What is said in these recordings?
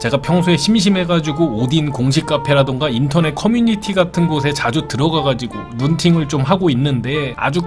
제가 평소에 심심해가지고 오딘 공식 카페라던가 인터넷 커뮤니티 같은 곳에 자주 들어가가지고 눈팅을 좀 하고 있는데 아주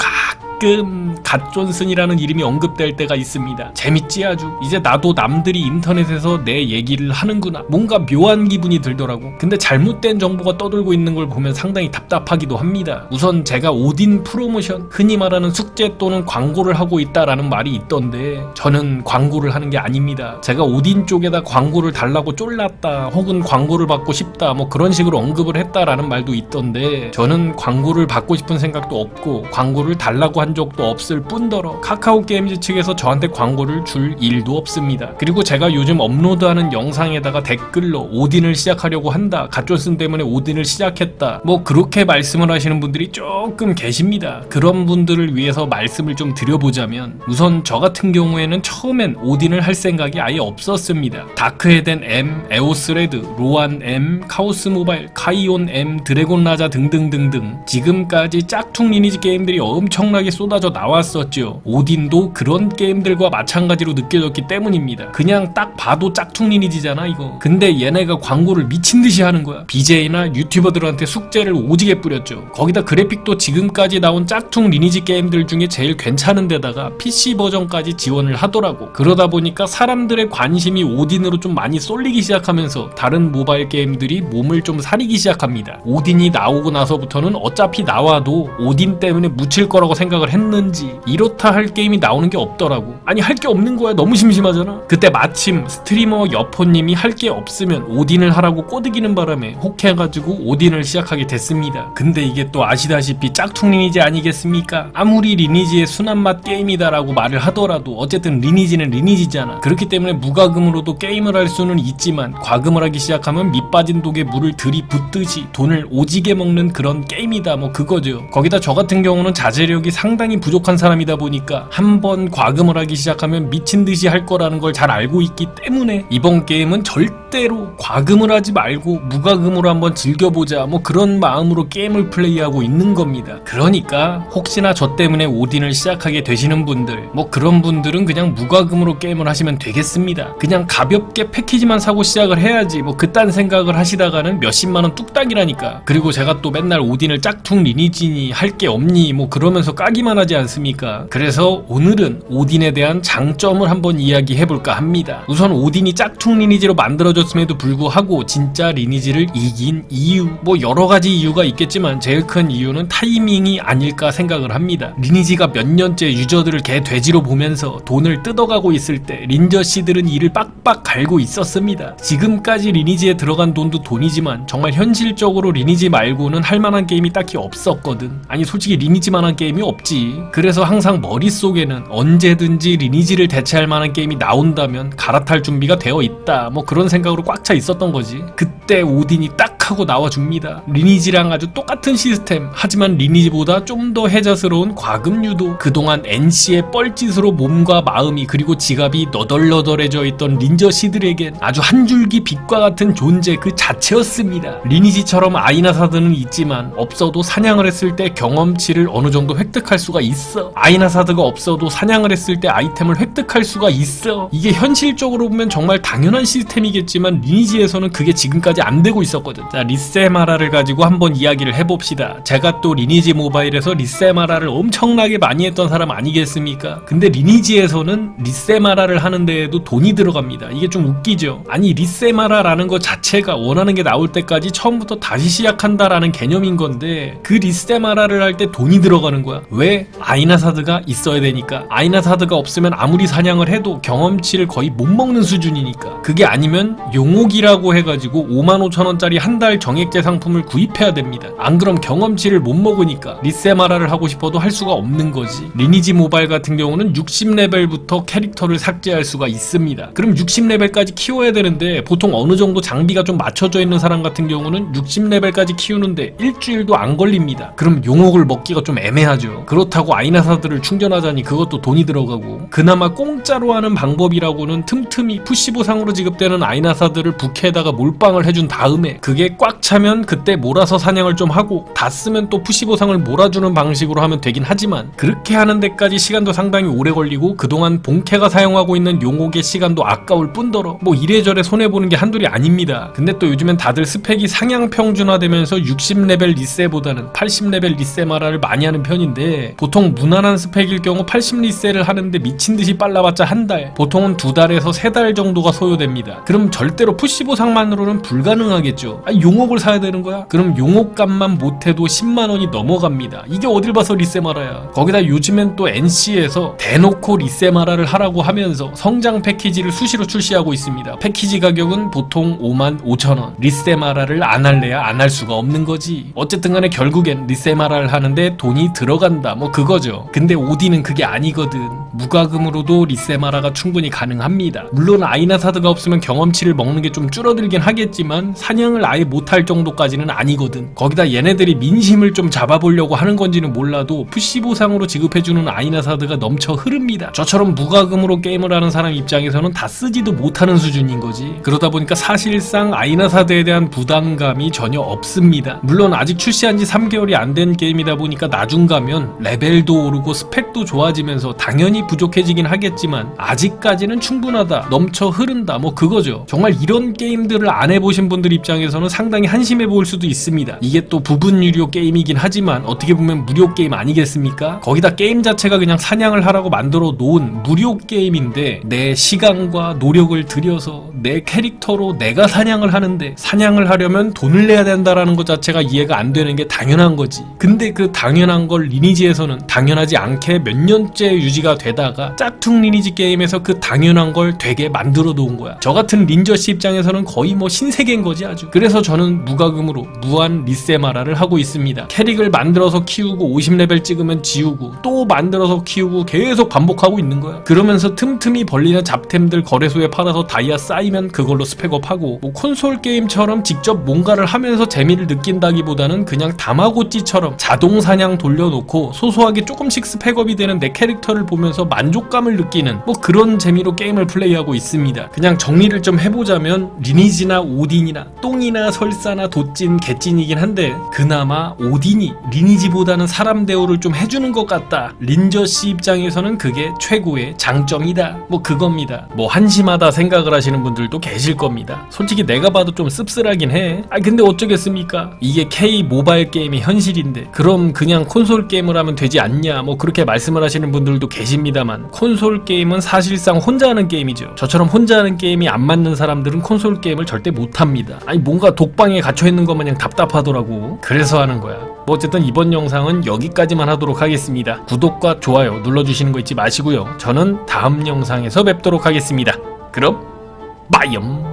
가끔 갓 존슨이라는 이름이 언급될 때가 있습니다. 재밌지 아주. 이제 나도 남들이 인터넷에서 내 얘기를 하는구나. 뭔가 묘한 기분이 들더라고. 근데 잘못된 정보가 떠돌고 있는 걸 보면 상당히 답답하기도 합니다. 우선 제가 오딘 프로모션, 흔히 말하는 숙제 또는 광고를 하고 있다라는 말이 있던데 저는 광고를 하는 게 아닙니다. 제가 오딘 쪽에다 광고를 달라고 쫄랐다 혹은 광고를 받고 싶다 뭐 그런 식으로 언급을 했다라는 말도 있던데 저는 광고를 받고 싶은 생각도 없고 광고를 달라고 한 적도 없을 뿐더러 카카오 게임즈 측에서 저한테 광고를 줄 일도 없습니다. 그리고 제가 요즘 업로드하는 영상에다가 댓글로 오딘을 시작하려고 한다. 갓존슨 때문에 오딘을 시작했다. 뭐 그렇게 말씀을 하시는 분들이 조금 계십니다. 그런 분들을 위해서 말씀을 좀 드려보자면 우선 저 같은 경우에는 처음엔 오딘을 할 생각이 아예 없었습니다. 다크헤덴 M, 에오스 레드, 로안 M, 카오스 모바일, 카이온 M, 드래곤 라자 등등등등 지금까지 짝퉁 리니지 게임들이 엄청나게 쏟아져 나왔었죠. 오딘도 그런 게임들과 마찬가지로 느껴졌기 때문입니다. 그냥 딱 봐도 짝퉁 리니지잖아 이거. 근데 얘네가 광고를 미친 듯이 하는 거야. BJ나 유튜버들한테 숙제를 오지게 뿌렸죠. 거기다 그래픽도 지금까지 나온 짝퉁 리니지 게임들 중에 제일 괜찮은 데다가 PC 버전까지 지원을 하더라고. 그러다 보니까 사람들의 관심이 오딘으로 좀 많이 쏠리기 시작하면서 다른 모바일 게임들이 몸을 좀 사리기 시작합니다. 오딘이 나오고 나서부터는 어차피 나와도 오딘 때문에 묻힐 거라고 생각을 했는지 이렇다 할 게임이 나오는 게 없더라고. 아니 할 게 없는 거야. 너무 심심하잖아. 그때 마침 스트리머 여포님이 할 게 없으면 오딘을 하라고 꼬드기는 바람에 혹해가지고 오딘을 시작하게 됐습니다. 근데 이게 또 아시다시피 짝퉁 리니지 아니겠습니까? 아무리 리니지의 순한 맛 게임이다라고 말을 하더라도 어쨌든 리니지는 리니지잖아. 그렇기 때문에 무과금으로도 게임을 할 수는 있지만 과금을 하기 시작하면 밑빠진 독에 물을 들이붓듯이 돈을 오지게 먹는 그런 게임이다. 뭐 그거죠. 거기다 저 같은 경우는 자제력이 상 당히 부족한 사람이다 보니까 한 번 과금을 하기 시작하면 미친 듯이 할 거라는 걸 잘 알고 있기 때문에 이번 게임은 절대 로 과금을 하지 말고 무과금으로 한번 즐겨보자 뭐 그런 마음으로 게임을 플레이하고 있는 겁니다. 그러니까 혹시나 저 때문에 오딘을 시작하게 되시는 분들 뭐 그런 분들은 그냥 무과금으로 게임을 하시면 되겠습니다. 그냥 가볍게 패키지만 사고 시작을 해야지 뭐 그딴 생각을 하시다가는 몇십만 원 뚝딱이라니까. 그리고 제가 또 맨날 오딘을 짝퉁 리니지니 할 게 없니 뭐 그러면서 까기만 하지 않습니까? 그래서 오늘은 오딘에 대한 장점을 한번 이야기해 볼까 합니다. 우선 오딘이 짝퉁 리니지로 만들어 졌음에도 불구하고 진짜 리니지를 이긴 이유 뭐 여러 가지 이유가 있겠지만 제일 큰 이유는 타이밍이 아닐까 생각을 합니다. 리니지가 몇 년째 유저들을 개 돼지로 보면서 돈을 뜯어가고 있을 때 린저 씨들은 이를 빡빡 갈고 있었습니다. 지금까지 리니지에 들어간 돈도 돈이지만 정말 현실적으로 리니지 말고는 할 만한 게임이 딱히 없었거든. 아니 솔직히 리니지만한 게임이 없지. 그래서 항상 머릿속에는 언제든지 리니지를 대체할 만한 게임이 나온다면 갈아탈 준비가 되어 있다. 뭐 그런 생각 으로 꽉 차 있었던 거지. 그때 오딘이 딱 하고 나와 줍니다. 리니지랑 아주 똑같은 시스템. 하지만 리니지보다 좀 더 해자스러운 과금 유도. 그동안 NC의 뻘짓으로 몸과 마음이 그리고 지갑이 너덜너덜해져 있던 린저 씨들에겐 아주 한 줄기 빛과 같은 존재 그 자체였습니다. 리니지처럼 아이나 사드는 있지만 없어도 사냥을 했을 때 경험치를 어느 정도 획득할 수가 있어. 아이나 사드가 없어도 사냥을 했을 때 아이템을 획득할 수가 있어. 이게 현실적으로 보면 정말 당연한 시스템이겠 지만 리니지에서는 그게 지금까지 안 되고 있었거든. 자, 리세마라를 가지고 한번 이야기를 해봅시다. 제가 또 리니지 모바일에서 리세마라를 엄청나게 많이 했던 사람 아니겠습니까? 근데 리니지에서는 리세마라를 하는 데에도 돈이 들어갑니다. 이게 좀 웃기죠? 아니, 리세마라라는 것 자체가 원하는 게 나올 때까지 처음부터 다시 시작한다라는 개념인 건데 그 리세마라를 할 때 돈이 들어가는 거야. 왜? 아이나사드가 있어야 되니까. 아이나사드가 없으면 아무리 사냥을 해도 경험치를 거의 못 먹는 수준이니까. 그게 아니면 용옥이라고 해가지고 5만 5천 원짜리 한 달 정액제 상품을 구입해야 됩니다. 안 그럼 경험치를 못 먹으니까 리세마라를 하고 싶어도 할 수가 없는 거지. 리니지 모바일 같은 경우는 60레벨부터 캐릭터를 삭제할 수가 있습니다. 그럼 60레벨까지 키워야 되는데 보통 어느 정도 장비가 좀 맞춰져 있는 사람 같은 경우는 60레벨까지 키우는데 일주일도 안 걸립니다. 그럼 용옥을 먹기가 좀 애매하죠. 그렇다고 아이나사들을 충전하자니 그것도 돈이 들어가고 그나마 공짜로 하는 방법이라고는 틈틈이 푸시 보상으로 푸시보상으로 지급되는 아이나 사들을 부캐에다가 몰빵을 해준 다음에 그게 꽉 차면 그때 몰아서 사냥을 좀 하고 다 쓰면 또 푸시보상을 몰아주는 방식으로 하면 되긴 하지만 그렇게 하는 데까지 시간도 상당히 오래 걸리고 그동안 본캐가 사용하고 있는 용옥의 시간도 아까울 뿐더러 뭐 이래저래 손해보는 게 한둘이 아닙니다. 근데 또 요즘엔 다들 스펙이 상향 평준화되면서 60레벨 리세보다는 80레벨 리세마라를 많이 하는 편인데 보통 무난한 스펙일 경우 80 리세를 하는데 미친 듯이 빨라봤자 한 달, 보통은 두 달에서 세 달 정도가 소요됩니다. 그럼 절 대로 푸시 보상만으로는 불가능하겠죠. 아, 용옥을 사야 되는 거야? 그럼 용옥값만 못해도 10만 원이 넘어갑니다. 이게 어딜 봐서 리세마라야. 거기다 요즘엔 또 NC에서 대놓고 리세마라를 하라고 하면서 성장 패키지를 수시로 출시하고 있습니다. 패키지 가격은 보통 5만 5천 원. 리세마라를 안 할래야 안 할 수가 없는 거지. 어쨌든 간에 결국엔 리세마라를 하는데 돈이 들어간다. 뭐 그거죠. 근데 오디는 그게 아니거든. 무과금으로도 리세마라가 충분히 가능합니다. 물론 아이나사드가 없으면 경험치를 먹는 게 좀 줄어들긴 하겠지만 사냥을 아예 못할 정도까지는 아니거든. 거기다 얘네들이 민심을 좀 잡아보려고 하는 건지는 몰라도 푸시 보상으로 지급해주는 아이나사드가 넘쳐 흐릅니다. 저처럼 무과금으로 게임을 하는 사람 입장에서는 다 쓰지도 못하는 수준인 거지. 그러다 보니까 사실상 아이나사드에 대한 부담감이 전혀 없습니다. 물론 아직 출시한 지 3개월이 안 된 게임이다 보니까 나중 가면 레벨도 오르고 스펙도 좋아지면서 당연히 부족해지긴 하겠지만 아직까지는 충분하다. 넘쳐 흐른다. 뭐 그거죠. 정말 이런 게임들을 안 해보신 분들 입장에서는 상당히 한심해 보일 수도 있습니다. 이게 또 부분 유료 게임이긴 하지만 어떻게 보면 무료 게임 아니겠습니까? 거기다 게임 자체가 그냥 사냥을 하라고 만들어 놓은 무료 게임인데 내 시간과 노력을 들여서 내 캐릭터로 내가 사냥을 하는데 사냥을 하려면 돈을 내야 된다라는 것 자체가 이해가 안 되는 게 당연한 거지. 근데 그 당연한 걸 리니지에서는 당연하지 않게 몇 년째 유지가 되다가 짝퉁 리니지 게임에서 그 당연한 걸 되게 만들어 놓은 거야. 저 같은 린저 씨 입장에서는 거의 뭐 신세계인 거지 아주. 그래서 저는 무과금으로 무한 리세마라를 하고 있습니다. 캐릭을 만들어서 키우고 50레벨 찍으면 지우고 또 만들어서 키우고 계속 반복하고 있는 거야. 그러면서 틈틈이 벌리는 잡템들 거래소에 팔아서 다이아 쌓이면 그걸로 스펙업하고 뭐 콘솔 게임처럼 직접 뭔가를 하면서 재미를 느낀다기보다는 그냥 다마고찌처럼 자동 사냥 돌려놓고 소소하게 조금씩 스펙업이 되는 내 캐릭터를 보면서 만족감을 느끼는 뭐 그런 재미로 게임을 플레이하고 있습니다. 그냥 정리를 좀 해보 자면 리니지나 오딘이나 똥이나 설사나 도찐 개찐이긴 한데 그나마 오딘이 리니지보다는 사람 대우를 좀 해주는 것 같다. 린저 씨 입장에서는 그게 최고의 장점이다. 뭐 그겁니다. 뭐 한심하다 생각을 하시는 분들도 계실 겁니다. 솔직히 내가 봐도 좀 씁쓸하긴 해. 아 근데 어쩌겠습니까? 이게 K 모바일 게임이 현실인데 그럼 그냥 콘솔 게임을 하면 되지 않냐? 뭐 그렇게 말씀을 하시는 분들도 계십니다만 콘솔 게임은 사실상 혼자 하는 게임이죠. 저처럼 혼자 하는 게임이 안 맞는 사람 들은 콘솔 게임을 절대 못 합니다. 아니 뭔가 독방에 갇혀 있는 것 마냥 답답하더라고. 그래서 하는 거야. 뭐 어쨌든 이번 영상은 여기까지만 하도록 하겠습니다. 구독과 좋아요 눌러주시는 거 잊지 마시고요. 저는 다음 영상에서 뵙도록 하겠습니다. 그럼 빠이엄